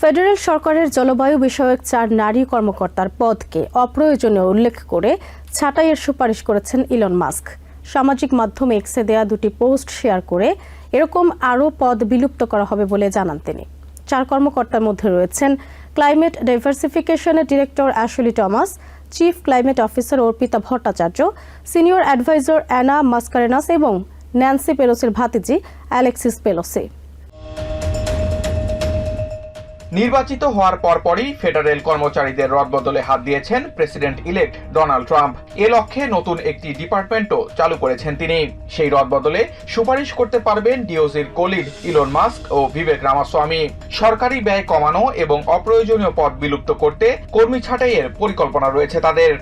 Federal সরকারের জলবায়ু বিষয়ক চার নারী কর্মকর্তার পদকে অপ্রয়োজনীয় উল্লেখ করে ছাঁটাইয়ের সুপারিশ করেছেন ইলন মাস্ক। সামাজিক মাধ্যমে এক্সে দেয়া দুটি পোস্ট শেয়ার করে এরকম আরও পদ বিলুপ্ত করা হবে বলে জানান তিনি। চার কর্মকর্তার মধ্যে রয়েছেন climate ডাইভার্সিফিকেশনের director Ashley Thomas, chief climate officer Arpita Bhattacharya, senior adviser Anna Mascarenhas এবং ন্যান্সি পেলোসির ভাতিজি অ্যালেক্সিস পেলোসি। নির্বাচিত হওয়ার পরপরই ফেডারেল কর্মচারীদের রদবদলে হাত দিয়েছেন প্রেসিডেন্ট ইলেক্ট ডোনাল্ড ট্রাম্প। এ লক্ষ্যে নতুন একটি ডিপার্টমেন্টও চালু করেছেন তিনি। সেই রদবদলে সুপারিশ করতে পারবেন ডিওজির কলিড ইলন মাস্ক ও বিবেক রামাস্বামী। সরকারি ব্যয় কমানো এবং অপ্রয়োজনীয় পদ বিলুপ্ত করতে কর্মী ছাঁটাইয়ের পরিকল্পনা রয়েছে তাদের।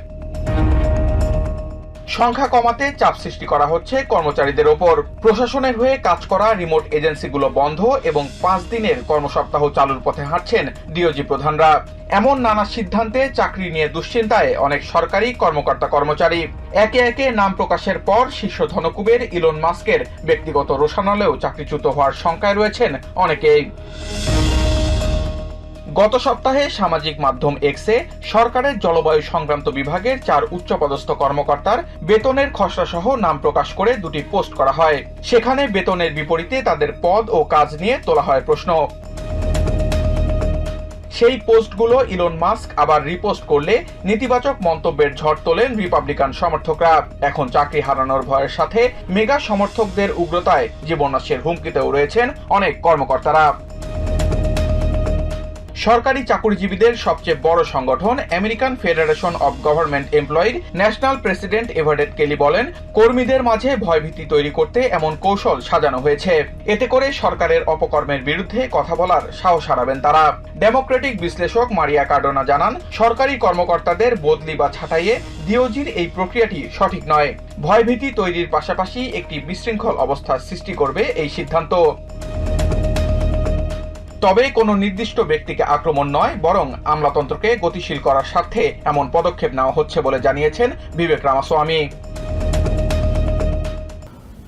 সংখ্যা কমাতে চাপ সৃষ্টি করা হচ্ছে কর্মচারীদের ওপর। প্রশাসনের হয়ে কাজ করা রিমোট এজেন্সিগুলো বন্ধ এবং পাঁচ দিনের কর্মসপ্তাহ চালুর পথে হাঁটছেন ডিওজি প্রধানরা। এমন নানা সিদ্ধান্তে চাকরি নিয়ে দুশ্চিন্তায় অনেক সরকারি কর্মকর্তা কর্মচারী। একে একে নাম প্রকাশের পর শীর্ষ ধনকুবের ইলন মাস্কের ব্যক্তিগত রোশানলেও চাকরিচ্যুত হওয়ার শঙ্কায় রয়েছেন অনেকেই। গত সপ্তাহে সামাজিক মাধ্যম এক্সে সরকারের জলবায়ু সংক্রান্ত বিভাগের চার উচ্চপদস্থ কর্মকর্তার বেতনের খসড়া সহ নাম প্রকাশ করে দুটি পোস্ট করা হয়। সেখানে বেতনের বিপরীতে তাদের পদ ও কাজ নিয়ে তোলা হয় প্রশ্ন। সেই পোস্টগুলো ইলন মাস্ক আবার রিপোস্ট করলে নেতিবাচক মন্তব্যের ঝড় তোলেন রিপাবলিকান সমর্থকরা। এখন চাকরি হারানোর ভয়ের সাথে মেগা সমর্থকদের উগ্রতায় জীবনাশের হুমকিতেও রয়েছেন অনেক কর্মকর্তারা। সরকারি চাকরিজীবীদের সবচেয়ে বড় সংগঠন আমেরিকান ফেডারেশন অব গভর্নমেন্ট এমপ্লয়ির ন্যাশনাল প্রেসিডেন্ট এভারেট কেলি বলেন, কর্মীদের মাঝে ভয়ভীতি তৈরি করতে এমন কৌশল সাজানো হয়েছে। এতে করে সরকারের অপকর্মের বিরুদ্ধে কথা বলার সাহস হারাবেন তারা। ডেমোক্রেটিক বিশ্লেষক মারিয়া কার্ডোনা জানান, সরকারি কর্মকর্তাদের বদলি বা ছাঁটাইয়ে ডিওজির এই প্রক্রিয়াটি সঠিক নয়। ভয়ভীতি তৈরির পাশাপাশি একটি বিশৃঙ্খল অবস্থার সৃষ্টি করবে এই সিদ্ধান্ত। তবে কোনো নির্দিষ্ট ব্যক্তিকে আক্রমণ নয়, বরং আমলাতন্ত্রকে গতিশীল করার স্বার্থে এমন পদক্ষেপ নেওয়া হচ্ছে বলে জানিয়েছেন বিবেক রামাস্বামী।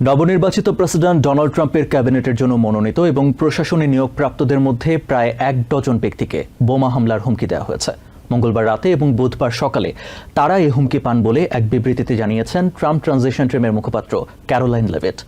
নবনির্বাচিত প্রেসিডেন্ট ডোনাল্ড ট্রাম্পের ক্যাবিনেটের জন্য মনোনীত এবং প্রশাসনে নিয়োগপ্রাপ্তদের মধ্যে প্রায় এক ডজন ব্যক্তিকে বোমা হামলার হুমকি দেওয়া হয়েছে। মঙ্গলবার রাতে এবং বুধবার সকালে। তারা এই হুমকি পান বলে এক বিবৃতিতে জানিয়েছেন, ট্রাম্প ট্রানজিশন টিমের মুখপাত্র ক্যারোলাইন লেভেট।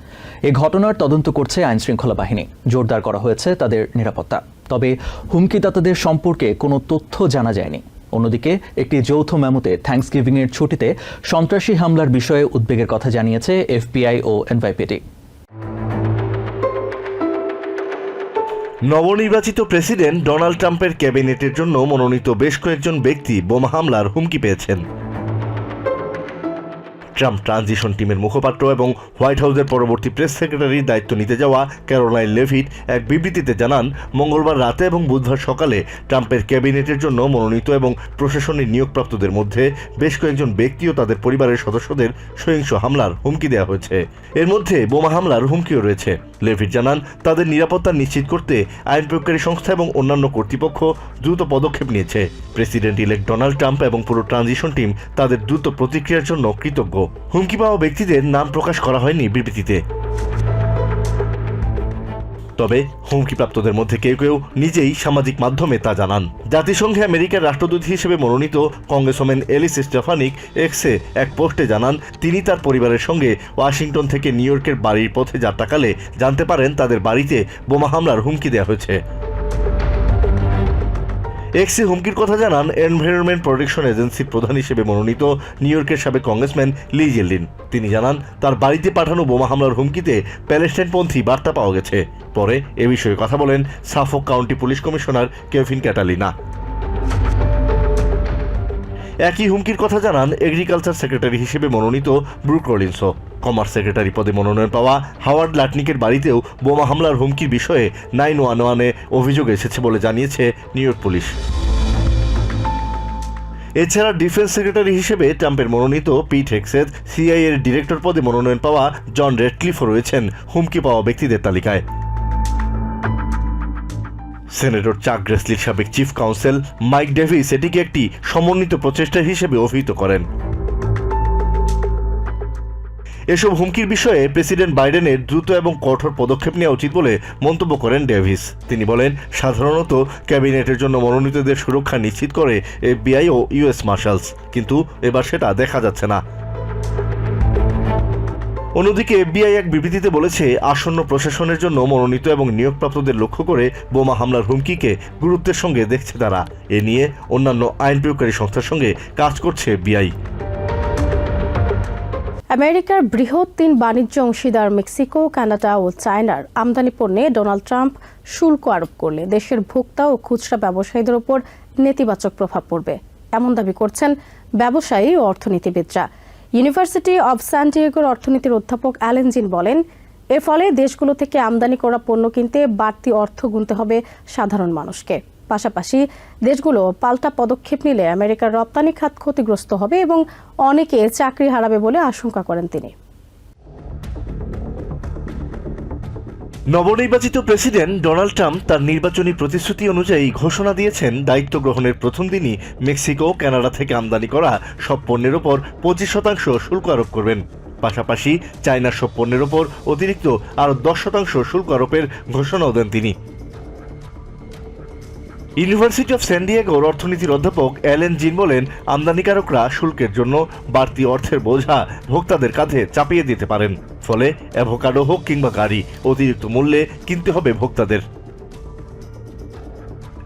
এ ঘটনার তদন্ত করছে আইনশৃঙ্খলা বাহিনী। জোরদার করা হয়েছে তাদের নিরাপত্তা। তবে হুমকিদাতাদের সম্পর্কে কোনো তথ্য জানা যায়নি। অন্যদিকে, একটি যৌথ মেমোতে থ্যাংকসগিভিং এর ছুটিতে সন্ত্রাসী হামলার বিষয়ে উদ্বেগের কথা জানিয়েছে এফবিআই ও এনভাইপিটি। নবনির্বাচিত প্রেসিডেন্ট ডোনাল্ড ট্রাম্পের ক্যাবিনেটের জন্য মনোনীত বেশ কয়েকজন ব্যক্তি বোমা হামলার হুমকি পেয়েছেন। ট্রাম্প ট্রানজিশন টিমের মুখপাত্র এবং হোয়াইট হাউসের পরবর্তী প্রেস সেক্রেটারির দায়িত্ব নিতে যাওয়া ক্যারোলাইন লেভিট এক বিবৃতিতে জানান, মঙ্গলবার রাতে এবং বুধবার সকালে ট্রাম্পের ক্যাবিনেটের জন্য মনোনীত এবং প্রশাসনের নিয়োগপ্রাপ্তদের মধ্যে বেশ কয়েকজন ব্যক্তি ও তাদের পরিবারের সদস্যদের সহিংস হামলার হুমকি দেওয়া হয়েছে। এর মধ্যে বোমা হামলার হুমকিও রয়েছে। লেভিট জানান, তাদের নিরাপত্তা নিশ্চিত করতে আইন প্রয়োগকারী সংস্থা এবং অন্যান্য কর্তৃপক্ষ দ্রুত পদক্ষেপ নিয়েছে। প্রেসিডেন্ট ইলেক্ট ডোনাল্ড ট্রাম্প এবং পুরো ট্রানজিশন টিম তাদের দ্রুত প্রতিক্রিয়ার জন্য কৃতজ্ঞ। হুমকি পাওয়া ব্যক্তিদের নাম প্রকাশ করা হয়নি বিবৃতিতে। তবে হুমকিপ্রাপ্তদের মধ্যে কেউ কেউ নিজেই সামাজিক মাধ্যমে তা জানান। জাতিসংঘে আমেরিকার রাষ্ট্রদূত হিসেবে মনোনীত কংগ্রেসম্যান এলিস স্টেফানিক এক্সে এক পোস্টে জানান, তিনি তার পরিবারের সঙ্গে ওয়াশিংটন থেকে নিউ ইয়র্কের বাড়ির পথে যাত্রাকালে জানতে পারেন তাদের বাড়িতে বোমা হামলার হুমকি দেওয়া হয়েছে। এক্সি হুমকির কথা জানান এনভায়রনমেন্ট প্রোটেকশন এজেন্সির প্রধান হিসেবে মনোনীত নিউ ইয়র্কের সাবেক কংগ্রেসম্যান লি জেলিন। তিনি জানান, তার বাড়িতে পাঠানো বোমা হামলার হুমকিতে প্যালেস্টাইনপন্থী বার্তা পাওয়া গেছে। পরে এ বিষয়ে কথা বলেন Suffolk County police commissioner Kevin Catalina. একই হুমকির কথা জানান এগ্রিকালচার সেক্রেটারি হিসেবে মনোনীত ব্রুক রলিন্সো কমার্স সেক্রেটারি পদে মনোনয়ন পাওয়া হাওয়ার্ড লাটনিকের বাড়িতেও বোমা হামলার হুমকির বিষয়ে নাইন ওয়ান ওয়ানে অভিযোগ এসেছে বলে জানিয়েছে নিউ ইয়র্ক পুলিশ। এছাড়া ডিফেন্স সেক্রেটারি হিসেবে ট্রাম্পের মনোনীত পিট হেক্সেথ সিআই এর ডিরেক্টর পদে মনোনয়ন পাওয়া জন রেডক্লিফও রয়েছেন হুমকি পাওয়া ব্যক্তিদের তালিকায়। সেনেটর চাক গ্রেসলির সাবেক চিফ কাউন্সিল মাইক ডেভিস এটিকে একটি সমন্বিত প্রচেষ্টা হিসেবে অভিহিত করেন। এসব হুমকির বিষয়ে প্রেসিডেন্ট বাইডেনের দ্রুত এবং কঠোর পদক্ষেপ নেওয়া উচিত বলে মন্তব্য করেন ডেভিস। তিনি বলেন, সাধারণত ক্যাবিনেটের জন্য মনোনীতদের সুরক্ষা নিশ্চিত করে এফবিআই ও ইউএস মার্শালস, কিন্তু এবার সেটা দেখা যাচ্ছে না। অন্যদিকে এফবিআই এক বিবৃতিতে বলেছে, আসন্ন প্রশাসনের জন্য মনোনীত এবং নিয়োগপ্রাপ্তদের লক্ষ্য করে বোমা হামলার হুমকিকে গুরুত্বের সঙ্গে দেখছে তারা। এ নিয়ে অন্যান্য আইন প্রয়োগকারী সংস্থার সঙ্গে কাজ করছে এফবিআই আমেরিকার বৃহৎ তিন বাণিজ্য অংশীদার মেক্সিকো, কানাডা ও চায়নার আমদানি পণ্যে ডোনাল্ড ট্রাম্প শুল্ক আরোপ করলে দেশের ভোক্তা ও খুচরা ব্যবসায়ীদের ওপর নেতিবাচক প্রভাব পড়বে। এমন দাবি করছেন ব্যবসায়ী ও অর্থনীতিবিদরা। ইউনিভার্সিটি অব স্যান্টিয়াগোর অর্থনীতির অধ্যাপক অ্যালেনজিন বলেন এর ফলে দেশগুলো থেকে আমদানি করা পণ্য কিনতে বাড়তি অর্থ গুনতে হবে সাধারণ মানুষকে। পাশাপাশি, দেশগুলো পাল্টা পদক্ষেপ নিলে আমেরিকার রপ্তানি খাত ক্ষতিগ্রস্ত হবে এবং অনেকে চাকরি হারাবে বলে আশঙ্কা করেন তিনি। নবনির্বাচিত প্রেসিডেন্ট ডোনাল্ড ট্রাম্প তার নির্বাচনী প্রতিশ্রুতি অনুযায়ী ঘোষণা দিয়েছেন দায়িত্ব গ্রহণের প্রথম দিনই মেক্সিকো কানাডা থেকে আমদানি করা সব পণ্যের ওপর পঁচিশ শতাংশ শুল্ক আরোপ করবেন। পাশাপাশি চায়নার সব পণ্যের ওপর অতিরিক্ত আরও দশ শতাংশ শুল্ক আরোপের ঘোষণাও দেন তিনি। ইউনিভার্সিটি অফ স্যান্ডিয়াগোর অর্থনীতির অধ্যাপক অ্যালেন জিন বলেন, আমদানিকারকরা শুল্কের জন্য বাড়তি অর্থের বোঝা ভোক্তাদের কাঁধে চাপিয়ে দিতে পারেন। ফলে অ্যাভোকাডো হোক কিংবা গাড়ি, অতিরিক্ত মূল্যে কিনতে হবে ভোক্তাদের।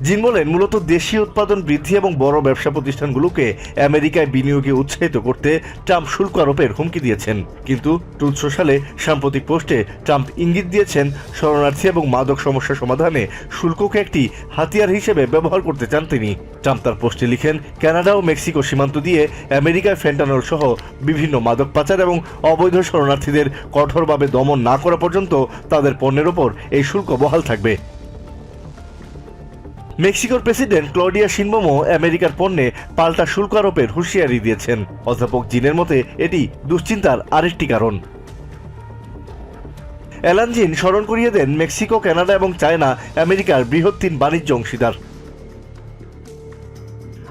জিন বলেন মূলত দেশীয় উৎপাদন বৃদ্ধি এবং বড় ব্যবসা প্রতিষ্ঠানগুলোকে আমেরিকায় বিনিয়োগে উৎসাহিত করতে ট্রাম্প শুল্ক আরোপের হুমকি দিয়েছেন। কিন্তু ট্রুথ সোশ্যালে সাম্প্রতিক পোস্টে ট্রাম্প ইঙ্গিত দিয়েছেন, শরণার্থী এবং মাদক সমস্যা সমাধানে শুল্ককে একটি হাতিয়ার হিসেবে ব্যবহার করতে চান তিনি। ট্রাম্প তার পোস্টে লিখেন, কানাডা ও মেক্সিকো সীমান্ত দিয়ে আমেরিকায় ফেন্টানল সহ বিভিন্ন মাদক পাচার এবং অবৈধ শরণার্থীদের কঠোরভাবে দমন না করা পর্যন্ত তাদের পণ্যের ওপর এই শুল্ক বহাল থাকবে। মেক্সিকোর প্রেসিডেন্ট ক্লডিয়া শিনমোমো আমেরিকার পণ্যে পাল্টা শুল্ক আরোপের হুঁশিয়ারি দিয়েছেন। অধ্যাপক জিনের মতে, এটি দুশ্চিন্তার আরেকটি কারণ। অ্যালানজিন স্মরণ করিয়ে দেন মেক্সিকো, কানাডা এবং চায়না আমেরিকার বৃহৎ তিন বাণিজ্য অংশীদার।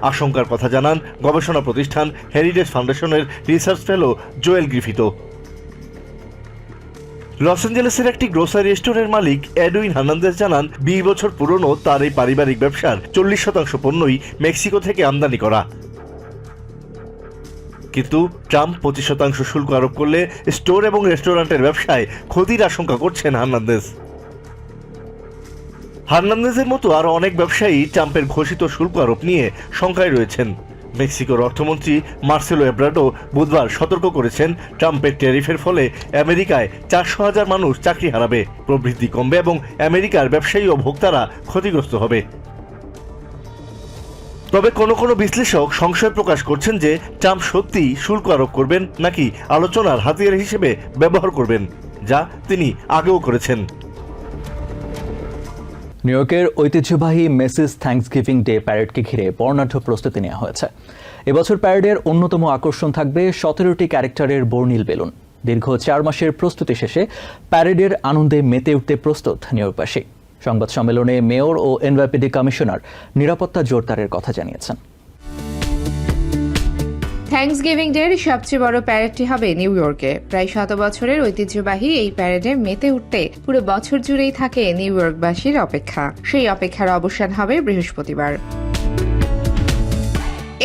আশঙ্কার কথা জানান গবেষণা প্রতিষ্ঠান হেরিটেজ ফাউন্ডেশনের research fellow Joel Griffith. Los অ্যাঞ্জেলেসের একটি গ্রোসারি স্টোরের মালিক এডউইন হার্নান্দেজ জানান, বিশ বছর পুরনো তার এই পারিবারিক ব্যবসার চল্লিশ শতাংশ পণ্যই মেক্সিকো থেকে আমদানি করা। কিন্তু ট্রাম্প পঁচিশ শতাংশ শুল্ক আরোপ করলে স্টোর এবং রেস্টুরেন্টের ব্যবসায় ক্ষতির আশঙ্কা করছেন হার্নান্দেজ। হার্নান্দেজের মতো আরও অনেক ব্যবসায়ী ট্রাম্পের ঘোষিত শুল্ক আরোপ নিয়ে শঙ্কায় রয়েছেন। মেক্সিকোর অর্থমন্ত্রী মার্সেলো এব্রাডো বুধবার সতর্ক করেছেন, ট্রাম্পের ট্যারিফের ফলে আমেরিকায় চারশো হাজার মানুষ চাকরি হারাবে, প্রবৃদ্ধি কমবে এবং আমেরিকার ব্যবসায়ী ও ভোক্তারা ক্ষতিগ্রস্ত হবে। তবে কোনো কোনো বিশ্লেষক সংশয় প্রকাশ করছেন যে ট্রাম্প সত্যিই শুল্ক আরোপ করবেন নাকি আলোচনার হাতিয়ার হিসেবে ব্যবহার করবেন, যা তিনি আগেও করেছেন। নিউ ইয়র্কের ঐতিহ্যবাহী মেসিস থ্যাঙ্কসগিভিং ডে প্যারেডকে ঘিরে বর্ণাঢ্য প্রস্তুতি নেওয়া হয়েছে। এবছর প্যারেডের অন্যতম আকর্ষণ থাকবে সতেরোটি ক্যারেক্টারের বর্ণিল বেলুন। দীর্ঘ চার মাসের প্রস্তুতি শেষে প্যারেডের আনন্দে মেতে উঠতে প্রস্তুত নিউ সংবাদ সম্মেলনে মেয়র ও এনভাইপিডি কমিশনার নিরাপত্তা জোরদারের কথা জানিয়েছেন। থ্যাঙ্কসগিভিং ডের সবচেয়ে বড় প্যারেডটি হবে নিউ ইয়র্কে প্রায় শত বছরের ঐতিহ্যবাহী এই প্যারেডে মেতে উঠতে পুরো বছর জুড়েই থাকে নিউ ইয়র্কবাসীর অপেক্ষা। সেই অপেক্ষার অবসান হবে বৃহস্পতিবার।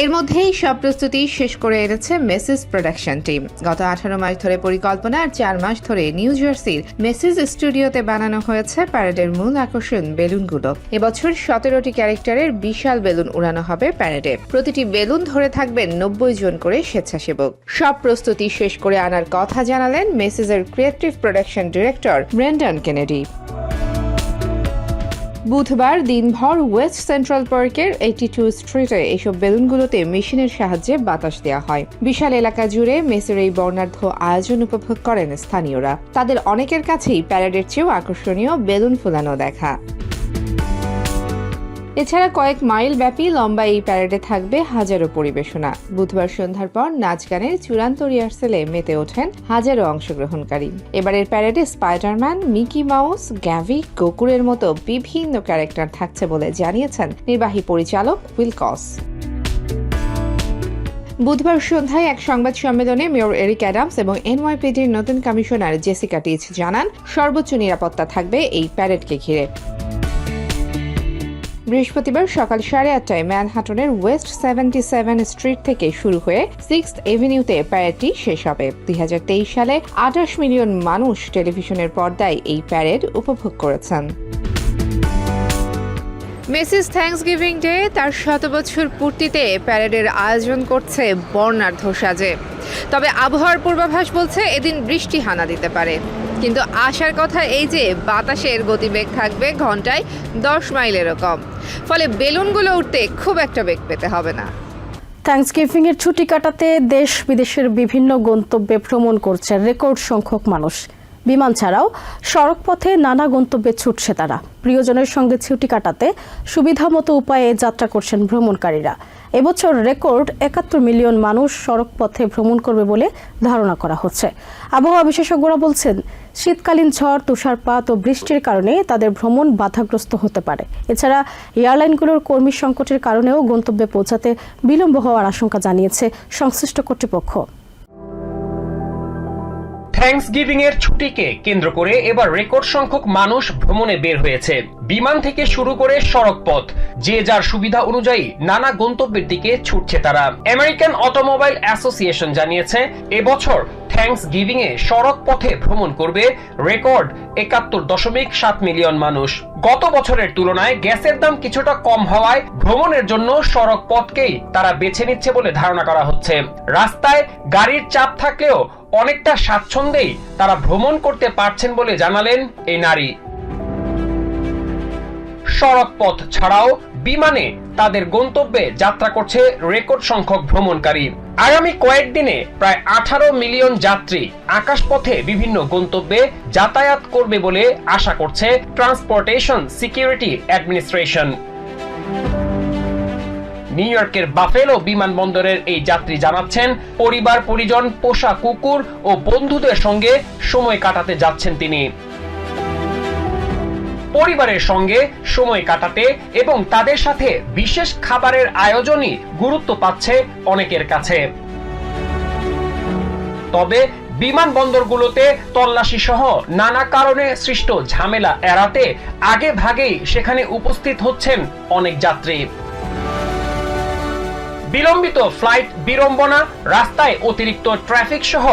এর মধ্যেই সব প্রস্তুতি শেষ করে এনেছে মেসেজ প্রোডাকশন টিম গত আঠারো মাস ধরে পরিকল্পনা আর চার মাস ধরে নিউ জার্সির মেসেজ স্টুডিওতে বানানো হয়েছে প্যারেডের মূল আকর্ষণ বেলুনগুলো। এবছর সতেরোটি ক্যারেক্টারের বিশাল বেলুন উড়ানো হবে প্যারেডে প্রতিটি বেলুন ধরে থাকবেন নব্বই জন করে স্বেচ্ছাসেবক। সব প্রস্তুতি শেষ করে আনার কথা জানালেন মেসেজের creative production director Brendan Kennedy বুধবার দিনভর ওয়েস্ট সেন্ট্রাল পার্কের এইটি টু স্ট্রিটে এইসব বেলুনগুলোতে মেশিনের সাহায্যে বাতাস দেওয়া হয়। বিশাল এলাকা জুড়ে মেসের এই বর্ণার্ধ আয়োজন উপভোগ করেন স্থানীয়রা। তাদের অনেকের কাছেই প্যারেডের চেয়েও আকর্ষণীয় বেলুন ফুলানো দেখা। এছাড়া কয়েক মাইল ব্যাপী লম্বা এই প্যারেডে থাকবে হাজারো পরিবেশনা। বুধবার সন্ধ্যার পর নাচ গানের চূড়ান্ত রিহার্সেলে মেতে ওঠেন হাজারো অংশগ্রহণকারী। এবারের প্যারেডে স্পাইডারম্যান মিকি মাউস গ্যাভি গোকুরের মতো বিভিন্ন ক্যারেক্টার থাকছে বলে জানিয়েছেন নির্বাহী পরিচালক উইল কস বুধবার সন্ধ্যায় এক সংবাদ সম্মেলনে মেয়র এরিক অ্যাডামস এবং এনওয়াইপিডির নতুন কমিশনার জেসিকা টিচ জানান, সর্বোচ্চ নিরাপত্তা থাকবে এই প্যারেডকে ঘিরে। বৃহস্পতিবার সকাল সাড়ে আটটায় ম্যানহাটনের ওয়েস্ট সেভেন্টি সেভেন স্ট্রিট থেকে শুরু হয়ে সিক্স এভিনিউতে প্যারেডটি শেষ হবে। দু হাজার তেইশ সালে আঠাশ মিলিয়ন মানুষ টেলিভিশনের পর্দায় এই প্যারেড উপভোগ করেছেন। মেসিস থ্যাংকস গিভিং ডে তার শত বছর পূর্তিতে প্যারেডের আয়োজন করছে বর্ণাঢ্য সাজে। তবে আবহাওয়ার পূর্বাভাস বলছে এদিন বৃষ্টি হানা দিতে পারে। কিন্তু আসার কথা এই যে বাতাসের গতিবেগ থাকবে ঘন্টায় দশ মাইলেরও কম। ফলে বেলুনগুলো উঠতে খুব একটা বেগ পেতে হবে না। থ্যাংকসগিভিং এর ছুটি কাটাতে দেশ বিদেশের বিভিন্ন গন্তব্যে ভ্রমণ করছে রেকর্ড সংখ্যক মানুষ। বিমান ছাড়াও সড়কপথে নানা গন্তব্যে ছুটছে তারা। প্রিয়জনের সঙ্গে ছুটি কাটাতে সুবিধামতো উপায়ে যাত্রা করছেন ভ্রমণকারীরা। এবছর রেকর্ড একাত্তর মিলিয়ন মানুষ সড়কপথে ভ্রমণ করবে বলে ধারণা করা হচ্ছে। আবহাওয়া বিশেষজ্ঞরা বলছেন, শীতকালীন ঝড়, তুষারপাত ও বৃষ্টির কারণে তাদের ভ্রমণ বাধাগ্রস্ত হতে পারে। এছাড়া এয়ারলাইনগুলোর কর্মী সংকটের কারণেও গন্তব্যে পৌঁছাতে বিলম্ব হওয়ার আশঙ্কা জানিয়েছে সংশ্লিষ্ট কর্তৃপক্ষ। থ্যাংকস গিভিং এর ছুটিকে কেন্দ্র করে এবার রেকর্ড সংখ্যক মানুষ ভ্রমণে বের হয়েছে। বিমান থেকে শুরু করে সড়ক পথ যে যার সুবিধা অনুযায়ী নানা গন্তব্যের দিকে ছুটছে তারা। আমেরিকান অটোমোবাইল অ্যাসোসিয়েশন জানিয়েছে, এবছর থ্যাংকস গিভিং এ সড়ক পথে ভ্রমণ করবে রেকর্ড একাত্তর দশমিক সাত মিলিয়ন মানুষ। গত বছরের তুলনায় গ্যাসের দাম কিছুটা কম হওয়ায় ভ্রমণের জন্য সড়ক পথকেই তারা বেছে নিচ্ছে বলে ধারণা করা হচ্ছে। রাস্তায় গাড়ির চাপ থাকলেও অনেকটা স্বাচ্ছন্দ্যেই তারা ভ্রমণ করতে পারছেন বলে জানালেন এই নারী। সড়ক পথ ছাড়াও বিমানে তাদের গন্তব্যে যাত্রা করছে রেকর্ড সংখ্যক ভ্রমণকারী। আগামী কয়েকদিনে প্রায় আঠারো মিলিয়ন যাত্রী আকাশপথে বিভিন্ন গন্তব্যে যাতায়াত করবে বলে আশা করছে ট্রান্সপোর্টেশন সিকিউরিটি অ্যাডমিনিস্ট্রেশন নিউ ইয়র্কের বাফেলো বিমানবন্দরের এই যাত্রী জানাচ্ছেন, পরিবার, পরিজন, পোষা কুকুর ও বন্ধুদের সঙ্গে সময় কাটাতে যাচ্ছেন তিনি। পরিবারের সঙ্গে সময় কাটাতে এবং তাদের সাথে বিশেষ খাবারের আয়োজনই গুরুত্ব পাচ্ছে অনেকের কাছে। তবে বিমানবন্দরগুলোতে তল্লাশি সহ নানা কারণে সৃষ্ট ঝামেলা এড়াতে আগে ভাগেই সেখানে উপস্থিত হচ্ছেন অনেক যাত্রী। বিলম্বিত ফ্লাইট বিড়ম্বনা, রাস্তায় অতিরিক্ত ট্রাফিক সহ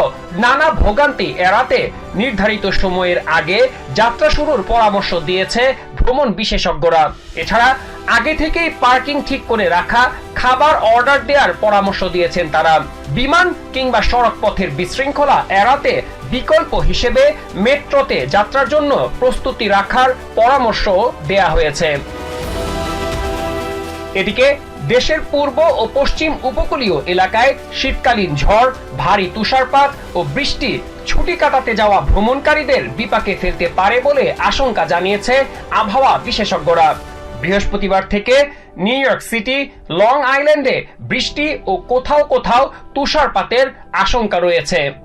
নানা ভোগান্তি এড়াতে নির্ধারিত সময়ের আগে যাত্রা শুরুর পরামর্শ দিয়েছে ভ্রমণ বিশেষজ্ঞরা। এছাড়া আগে থেকেই পার্কিং ঠিক করে রাখা, খাবার অর্ডার দেওয়ার পরামর্শ দিয়েছেন তারা। বিমান কিংবা সড়ক পথের বিশৃঙ্খলা এড়াতে বিকল্প হিসেবে মেট্রোতে যাত্রার জন্য প্রস্তুতি রাখার পরামর্শ দেয়া হয়েছে। এদিকে দেশের পূর্ব ও পশ্চিম উপকূলীয় এলাকায় শীতকালীন ঝড়, ভারী তুষারপাত ও বৃষ্টি ছুটি কাটাতে যাওয়া ভ্রমণকারীদের বিপাকে ফেলতে পারে বলে আশঙ্কা জানিয়েছে আবহাওয়া বিশেষজ্ঞরা। বৃহস্পতিবার থেকে নিউ ইয়র্ক সিটি, লং আইল্যান্ডে বৃষ্টি ও কোথাও কোথাও তুষারপাতের আশঙ্কা রয়েছে।